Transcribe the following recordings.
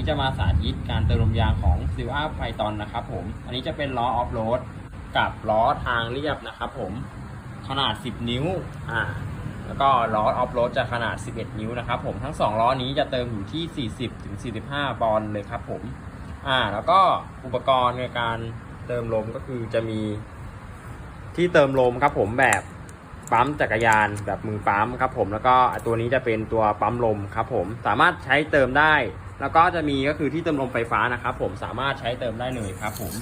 นี้จะมาสาธิตการเติมลมยางของ s i l v a Python นะครับผม อันนี้จะเป็นล้อออฟโรดกับล้อทางเรียบนะครับผม ขนาด 10 นิ้ว อ่า แล้วก็ล้อออฟโรดจะขนาด 11 นิ้วนะครับผม ทั้ง 2 ล้อนี้จะเติมอยู่ที่ 40ถึง45ปอนเลยครับผม อ่า แล้วก็อุปกรณ์ในการเติมลมก็คือจะมีที่เติมลมครับผมแบบ ปั๊มจักรยานแบบมือปั๊มครับผมแล้วก็ตัวนี้จะเป็นตัวปั๊มลมครับผมสามารถใช้เติมได้ แล้วก็จะมีก็คือที่เติมลมไฟฟ้านะครับผมสามารถใช้เติมได้เลยครับผม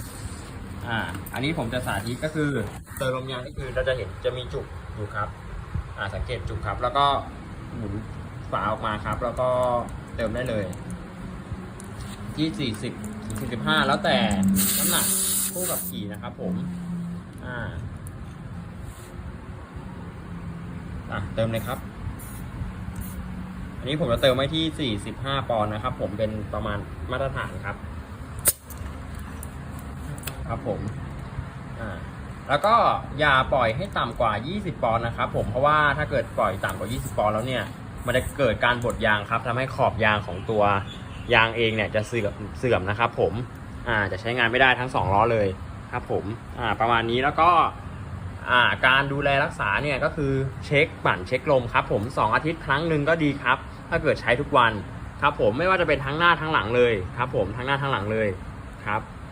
อ่าอันนี้ผมจะสาธิตก็คือเติมลมยางก็คือเราจะเห็นจะมีจุกอยู่ครับอ่าสังเกตจุกครับ แล้วก็หมุนฝาออกมาครับ แล้วก็เติมได้เลย ที่40ถึง45แล้วแต่น้ำหนักคู่กับขี่นะครับผมอ่า อะเติมเลยครับ อันนี้ผมจะเติมไว้ที่ 45 ปอนด์นะครับ ผมเป็นประมาณมาตรฐานครับ ครับผม อ่า แล้วก็อย่าปล่อยให้ต่ำกว่า 20 ปอนด์นะครับผม เพราะว่าถ้าเกิดปล่อยต่ำกว่า 20 ปอนด์แล้วเนี่ย มันจะเกิดการบดยางครับทำให้ขอบยางของตัวยางเองเนี่ยจะเสื่อมเสื่อมนะครับผม อ่า จะใช้งานไม่ได้ทั้งสองล้อเลยครับผม อ่า ประมาณนี้แล้วก็ การดูแลรักษาเนี่ยก็คือเช็คปั่นเช็คลมครับผม2อาทิตย์ครั้งหนึ่งก็ดีครับ ถ้าเกิดใช้ทุกวันครับผมไม่ว่าจะเป็นทั้งหน้าทั้งหลังเลยครับผมทั้งหน้าทั้งหลังเลยครับ